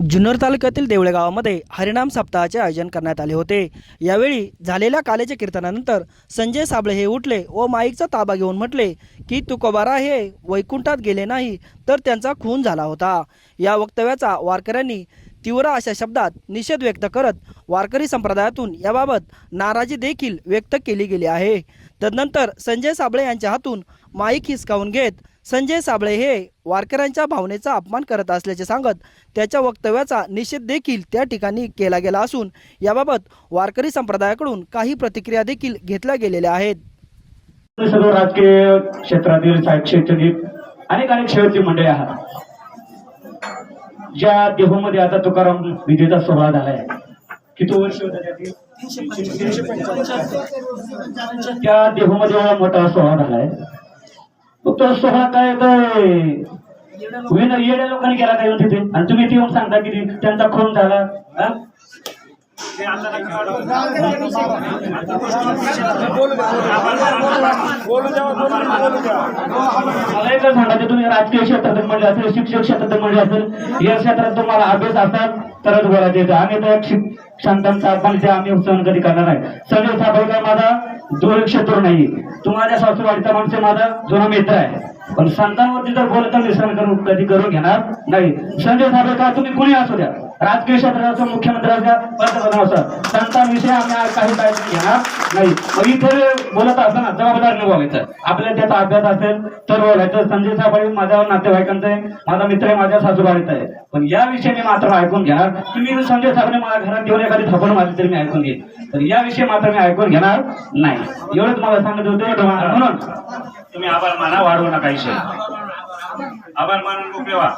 जुन्नर तालुक्यातील देवळे गावामध्ये हरिनाम सप्ताहाचे आयोजन करण्यात आले होते. यावेळी झालेल्या कालेच्या कीर्तनानंतर संजय साबळे हे उठले व माईकचा ताबा घेऊन म्हटले की तुकोबारा हे वैकुंठात गेले नाही तर त्यांचा खून झाला होता. या वक्तव्याचा वारकऱ्यांनी तीव्र अशा शब्दात निषेध व्यक्त करत वारकरी संप्रदायातून याबाबत नाराजी देखील व्यक्त केली गेली आहे. तदनंतर संजय साबळे यांच्या हातून माईक हिसकावून घेत संजय साबळे हे वारकऱ्यांच्या भावनेचा अपमान करत असल्याचे सांगत त्याच्या वक्तव्याचा निषेध देखील त्या ठिकाणी केला गेला असून याबाबत वारकरी संप्रदायाकडून काही प्रतिक्रिया देखील घेतल्या गेलेल्या आहेत. सर्व राजकीय क्षेत्रातील साहित्य शैक्षणिक अनेक अनेक सेवेची मंडळी आहात. ज्या देहूमध्ये आता तुकाराम विजेचा सोहळा झालाय. किती वर्ष होतं त्या देहूमध्ये मोठा सोहळा झालाय. तो सोहळा काय काय येड्या लोकांनी केला काय तिथे आणि तुम्ही ते येऊन सांगता की त्यांचा खून झाला. मला सांगायचं तुम्ही राजकीय क्षेत्रात म्हणले असेल शिक्षक क्षेत्रात म्हणले असेल या क्षेत्रात तुम्हाला अभ्यास असतात तरच बोलायचे. आम्ही तर शिक्षकांचा पण ते आम्ही उत्सवन कधी करणार नाही. संजय साबळकर माझा दूर क्षेत्र नाही. तुम्हाला सासूवाडीचा माणूस माझा जुना मित्र आहे. पण संतांवरती जर बोलत मिश्रण करून कधी करून घेणार नाही. संजय साबळेकर तुम्ही कुणी असू द्या? राजकीय क्षेत्रात असो मुख्यमंत्री असो पंतप्रधान असो. संतांविषयी आम्ही आज काही काळजी घेणार नाही. मग इथे बोलत असताना जबाबदारीने बोलायचं आपल्याला त्याचा अभ्यास असेल तर बोलायचं. संजय साबळे माझ्या नातेवाईकांचा आहे माझा मित्र आहे माझ्या सासूबाईचा आहे. पण या विषयी मी मात्र ऐकून घेणार. तुम्ही संजय साबळे माझ्या घरात येऊन एखादी थपड मारली तरी मी ऐकून घेईन. तर या विषयी मात्र मी ऐकून घेणार नाही. एवढंच मला सांगत होते. म्हणून तुम्ही आभार माना वाढवू नका विषय. आभार मानून मोकळे व्हा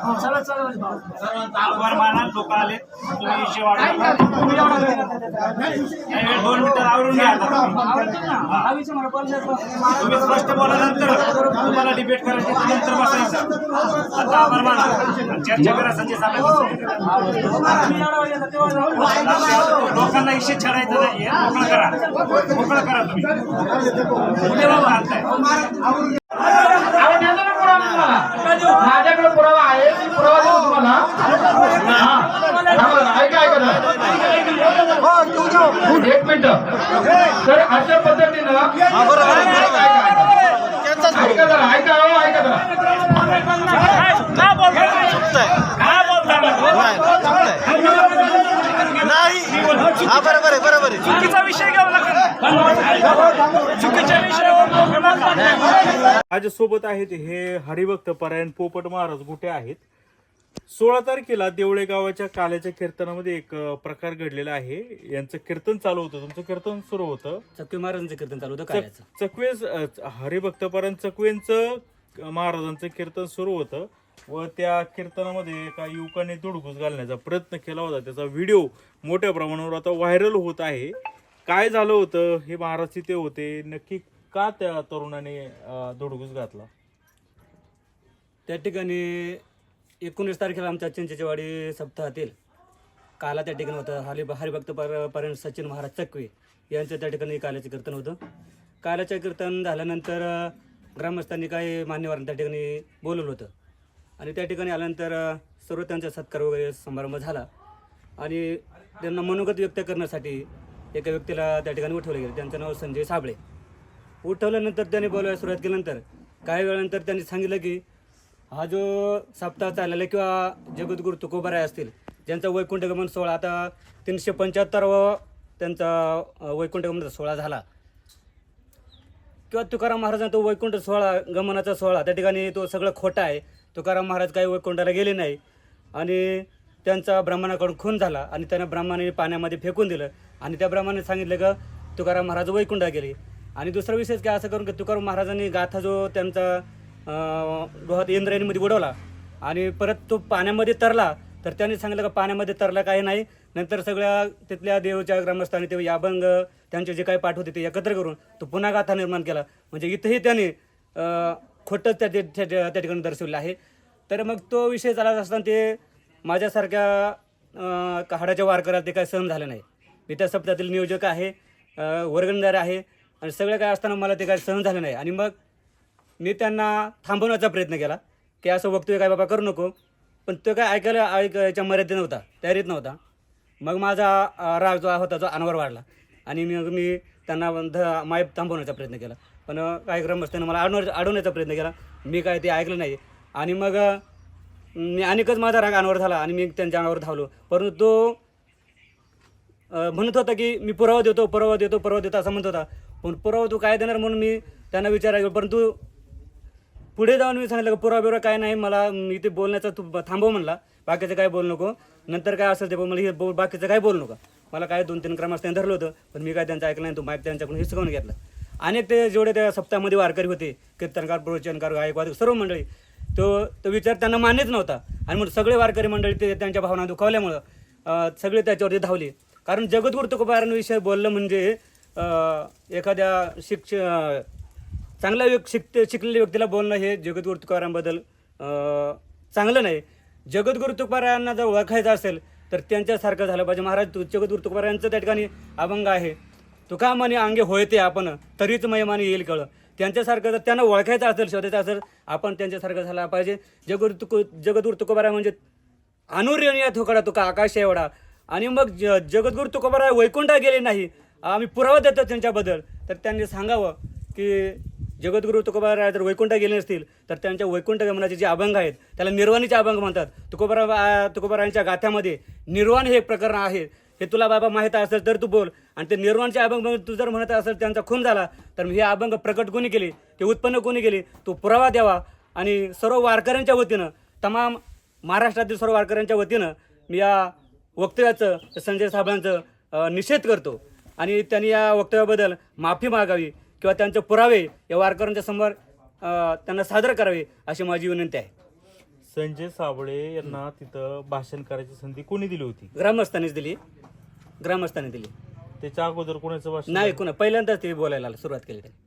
आभार माना लोक आले. तुम्ही वेळ दोन मिनिटं आवरून घ्या. तुम्ही. तुम्ही स्पष्ट बोलल्यानंतर तुम्हाला डिबेट करायची तर नंतर बसायचं आता आभार माना चर्चा करा संजय साहेब लोकांना विषय छाडायचा नाही. मोकळं करा. मोकळं करा तुम्ही. कुठे बाबा आणताय. माझ्याकडे पुरावा आहे. मी पुरावा देऊ तुम्हाला. हा. ऐका ऐका. एक मिनिट. तर अशा पद्धतीनं ऐका, ऐका, ऐका. ऐका जरा ऐका हो ऐका जरा. नाही. हा बरोबर आहे बरोबर आहे. चुकीचा विषय घेऊ नका नका माझ्यासोबत आहेत हे हरिभक्त परायण पोपट महाराज कुठे आहेत. सोळा तारखेला देवळे गावाच्या काल्याच्या कीर्तनामध्ये एक प्रकार घडलेला आहे. यांचं कीर्तन चालू होतं. तुमचं कीर्तन सुरू होतं. चक्की महाराजांचं कीर्तन चालू होतं चक- काल्याचं. चकवेस अ, हरिभक्त परायण चकवेंचं महाराजांचं कीर्तन सुरू होतं. व त्या कीर्तनामध्ये एका युवकाने दुडघूस घालण्याचा प्रयत्न केला होता. त्याचा व्हिडिओ मोठ्या प्रमाणावर आता व्हायरल होत आहे. काय झालं होतं? हे महाराज ते होते. नक्की का त्या तरुणाने अ, धुडगूस घातला? त्या ठिकाणी एकोणीस तारखेला आमच्या चिंचेचेवाडी सप्ताहातील काला त्या ठिकाणी होतं. हरि हरिभक्त पर पर्यंत सचिन महाराज चकवे यांचं त्या ठिकाणी काल्याचं कीर्तन होतं. काल्याचं कीर्तन झाल्यानंतर ग्रामस्थांनी काही मान्यवरांना त्या ठिकाणी बोलवलं होतं. आणि त्या ठिकाणी आल्यानंतर सर्व त्यांचा सत्कार वगैरे समारंभ झाला. आणि त्यांना मनोगत व्यक्त करण्यासाठी एका व्यक्तीला त्या ठिकाणी उठवलं गेलं. त्यांचं नाव संजय साबळे. उठवल्यानंतर त्यांनी बोलायला सुरुवात केल्यानंतर काही वेळानंतर त्यांनी सांगितलं की हा जो सप्ताह चाललेला आहे किंवा जगद्गुरु तुकोबाराय असतील ज्यांचा वैकुंठगमन सोहळा आता तीनशे पंच्याहत्तरवा त्यांचा वैकुंठगमनाचा सोहळा झाला. किंवा तुकाराम महाराजांचा तो वैकुंठ सोहळा गमनाचा सोहळा त्या ठिकाणी तो सगळं खोटा आहे. तुकाराम महाराज काही वैकुंठाला गेले नाही. आणि त्यांचा ब्राह्मणाकडून खून झाला आणि त्यांना ब्राह्मणाने पाण्यामध्ये फेकून दिलं. आणि त्याप्रमाणे सांगितलं का तुकाराम महाराज वैकुंठा गेले. आणि दुसरा विशेष काय असं करून की तुकाराम महाराजांनी गाथा जो त्यांचा अं, डोहात इंद्रायणीमध्ये बुडवला आणि परत तो पाण्यामध्ये तरला तर त्यांनी सांगितलं का पाण्यामध्ये तरला काही नाही. नंतर सगळ्या तिथल्या देवच्या ग्रामस्थांनी ते याभंग त्यांचे जे काही पाठ होते ते एकत्र करून तो पुन्हा गाथा निर्माण केला. म्हणजे इथंही त्यांनी खोटं खोटंच त्या त्या त्या- ठिकाणी दर्शवलं आहे. तर मग तो विषय चालत असताना ते माझ्यासारख्या अं, हाडाच्या ते काही सहन झालं नाही. मी त्या सप्ताहातील नियोजक आहे वर्गणदार आहे आणि सगळं काय असताना मला ते काही सहन झालं नाही. आणि मग मी त्यांना थांबवण्याचा प्रयत्न केला की असं वक्तव्य काय बाबा करू नको. पण तो काय ऐकायला ऐकायच्या मर्यादेत नव्हता तयारीत नव्हता. मग माझा राग जो होता जो अनावर वाढला. आणि मग मी त्यांना ध माय थांबवण्याचा प्रयत्न केला. पण कार्यक्रम काय ग्रामस्थांनी मला अडवण्या अडवण्याचा प्रयत्न केला. मी काय ते ऐकलं नाही. आणि मग मी अनेकच माझा राग अनावर झाला आणि मी त्यांच्या अंगावर धावलो. परंतु तो म्हणत होता की मी पुरावा देतो पुरावा देतो पुरावा देतो असं म्हणत होता. पण पुरावा तू काय देणार म्हणून मी त्यांना विचारायला परंतु पुढे जाऊन मी सांगितलं की पुरावा बिरावा काय नाही मला मी बोलण्याचा तू थांबव म्हणला. बाकीचं काय बोलू नको. नंतर काय असेल ते बोल मला हे बोल बाकीचं काय बोलू नका. मला काय दोन तीन क्रमांक धरलं होतं पण मी काय त्यांचं ऐकलं नाही तो माईक त्यांच्याकडून हिसकावून घेतला. अनेक ते जेवढे त्या सप्ताहामध्ये वारकरी होते कीर्तनकार प्रवचनकार गायकवाद सर्व मंडळी तो तो विचार त्यांना मान्यच नव्हता. आणि मग सगळे वारकरी मंडळी ते त्यांच्या भावना दुखावल्यामुळं सगळे त्याच्यावरती धावले. कारण जगद्गुरु तुकोबारांविषयी बोललं म्हणजे एखाद्या शिक्ष चांगल्या व्यक् शिक शिकलेल्या व्यक्तीला बोलणं हे जगद्गुरु तुकारांबद्दल चांगलं नाही. जगद्गुरु तुकारायांना जर ओळखायचं असेल तर त्यांच्यासारखं झालं पाहिजे. महाराज तु जगद्गुरु तुकारायांचं त्या ठिकाणी अभंग आहे. तुका म्हणे अंगे होयते आपण तरीच महिमाने येईल कळं. त्यांच्यासारखं जर त्यांना ओळखायचं असेल शोधायचं असेल आपण त्यांच्यासारखं झाला पाहिजे. जगद्गुरु तुक जगद्गुरु तुकोबारा म्हणजे अनुर्यनीय थोकडा तुका आकाश एवढा. आणि मग ज जगद्गुरु तुकोबाराय वैकुंठा गेले नाही. आम्ही पुरावा देतो त्यांच्याबद्दल. तर त्यांनी सांगावं की जगद्गुरु तुकोबाराय जर वैकुंठा गेले नसतील तर त्यांच्या वैकुंठ गमनाचे जे अभंग आहेत त्याला निर्वाणीचे अभंग म्हणतात. तुकोबारा तुकोबारायांच्या गाथ्यामध्ये निर्वाण हे एक प्रकरण आहे. हे तुला बाबा माहीत असेल तर तू बोल. आणि ते निर्वाणचे अभंग म्हणजे तू जर म्हणत असेल त्यांचा खून झाला तर हे अभंग प्रकट कोणी केले? ते उत्पन्न कोणी केले? तो पुरावा द्यावा. आणि सर्व वारकऱ्यांच्या वतीनं तमाम महाराष्ट्रातील सर्व वारकऱ्यांच्या वतीनं मी या वक्तव्याचं संजय साहेबांचं निषेध करतो. आणि त्यांनी या वक्तव्याबद्दल माफी मागावी किंवा त्यांचे पुरावे या वारकऱ्यांच्या समोर त्यांना सादर करावे अशी माझी विनंती आहे. संजय साबळे यांना तिथं भाषण करायची संधी कोणी दिली होती? ग्रामस्थांनीच दिली. ग्रामस्थांनी दिली. त्याच्या अगोदर कोणाचं भाषण नाही कुणा पहिल्यांदाच ते बोलायला सुरुवात केली त्यांनी.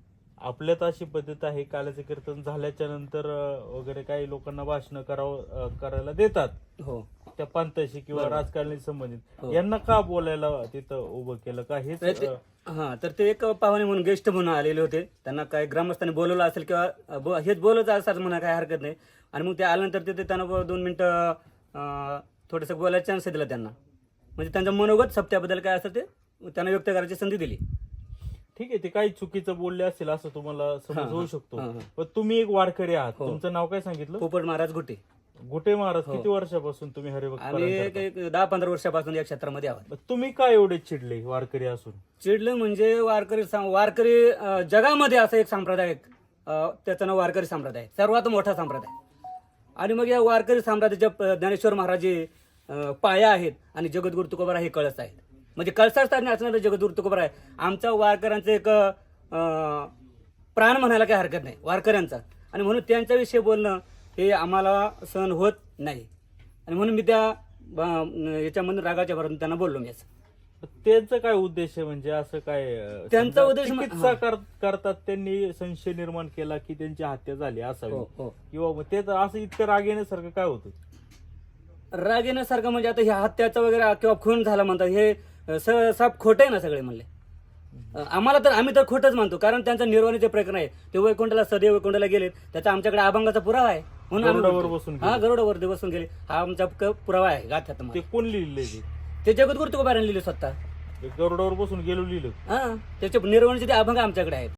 आपल्यात अशी पद्धत आहे काल्याचं कीर्तन झाल्याच्यानंतर वगैरे काही लोकांना भाषण करावं करायला देतात. हो. त्या पंथाशी किंवा बरोबर. राजकारणी संबंधित हो. यांना का बोलायला तिथं उभं केलं का हेच तर ते- हा तर ते एक पाहुणे म्हणून गेस्ट म्हणून आलेले होते त्यांना काय ग्रामस्थांनी बोलवलं असेल किंवा अ, ब- हेच बोलवलं असेल म्हणा काय हरकत नाही आणि मग ते आल्यानंतर ते- ते त्यांना ब- दोन मिनिटं अ, थोडंसं बोलायचा चान्स दिला त्यांना म्हणजे त्यांचं मनोगत सप्त्याबद्दल काय असतं ते त्यांना व्यक्त करायची संधी दिली ठीक आहे ते काही चुकीचं बोलले असेल असं तुम्हाला समज हा. होऊ शकतो हा, हा. पण तुम्ही एक वारकरी आहात हो. तुमचं नाव काय सांगितलं पोपट महाराज गुटे गोटे महाराज हो. किती वर्षापासून तुम्ही हरिभक्त आम्ही एक करता? एक दहा पंधरा वर्षापासून या क्षेत्रामध्ये आहोत. तुम्ही काय एवढे चिडले वारकरी असून? चिडलं म्हणजे वारकरी सं- वारकरी अ, जगामध्ये असं एक संप्रदाय आहे अ, त्याचं नाव वारकरी संप्रदाय सर्वात मोठा संप्रदाय आणि मग या वारकरी साम्राज्याच्या प- ज्ञानेश्वर महाराज अ, पाया आहेत आणि जगद्गुरु तुकोबारा हे कळस आहेत. म्हणजे कळसास्थानी असणारं जगद्गुरु तुकोबारा आहे. आमच्या वारकऱ्यांचं एक अ, प्राण म्हणायला काही हरकत नाही. वारकऱ्यांचा. आणि म्हणून त्यांच्याविषयी बोलणं हे आम्हाला सहन होत नाही. आणि म्हणून मी त्या याच्यामधून रागाच्या भरून त्यांना बोललो मी असं. त्यांचा काय उद्देश आहे म्हणजे असं काय त्यांचा उद्देश चिकित्सा करतात त्यांनी संशय निर्माण केला की त्यांची हत्या झाली असावी. हो हो. किंवा मग ते तर असं इतकं राग येण्यासारखं काय होतं? राग येण्यासारखं म्हणजे आता ह्या हत्याचं वगैरे किंवा खून झाला म्हणतात हे साप खोटे ना सगळे म्हणले. आम्हाला तर आम्ही तर खोटंच मानतो कारण त्यांचं निर्वाणीचे प्रकरण आहे. ते वैकुंठाला सदैव वैकुंठाला गेलेत त्याचा आमच्याकडे अभंगाचा पुरावा आहे. म्हणून आम्ही बोलतो. बसून हा गेले. गरुडावर बसून गेले. हा आमचा क- पुरावा आहे गाथ्यात ते कोण लिहिलंय ते ते जगद्गुरु तुकोबाराने लिहिले स्वतः. ते गरुडावर बसून गेलो लिहिलं. हा त्याचे निर्वाणीचे ते अभंग आमच्याकडे आहेत.